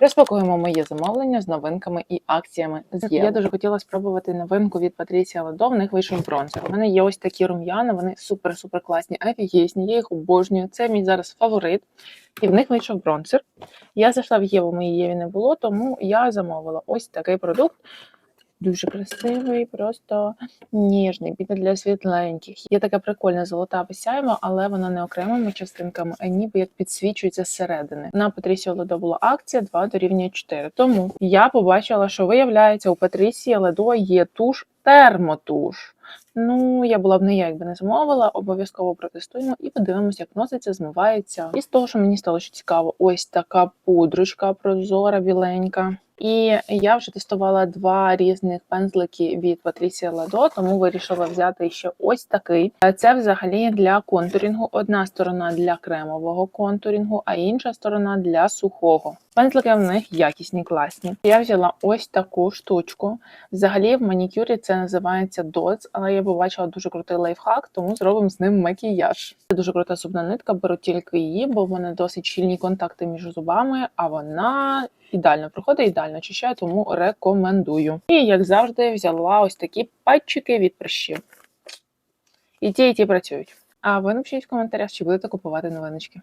Розпакуємо моє замовлення з новинками і акціями. з. Я дуже хотіла спробувати новинку від Патрісія Ладо. В них вийшов бронзер. У мене є ось такі рум'яна, вони супер-супер класні, офігісні, Я їх обожнюю. Це мій зараз фаворит. І в них вийшов бронзер. Я зайшла в Єву, моїй Єві не було, тому я замовила ось такий продукт. Дуже красивий, просто ніжний, піде для світленьких. Є така прикольна золота сяйва, але вона не окремими частинками, а ніби як підсвічується зсередини. На Патрісія Ледо була акція 2 дорівнює 4. Тому я побачила, що виявляється, у Патрісія Ледо є туш термотуш. Ну, я була б не я, якби не замовила, обов'язково протестуємо і подивимося, як носиться, змивається. І з того, що мені стало що цікаво, ось така пудрочка прозора, біленька. І я вже тестувала два різних пензлики від Patricia Lado, тому вирішила взяти ще ось такий. Це взагалі для контурінгу. Одна сторона для кремового контурінгу, а інша сторона для сухого. Пензлики в них якісні, класні. Я взяла ось таку штучку. Взагалі в манікюрі це називається доц, але я побачила дуже крутий лайфхак, тому зробимо з ним макіяж. Це дуже крута зубна нитка, беру тільки її, бо в мене досить щільні контакти між зубами, а вона ідеально проходить, ідеально очищає, тому рекомендую. І як завжди, взяла ось такі патчики від прищів. І ті, і ті працюють. А ви напишіть в коментарях, чи будете купувати новиночки.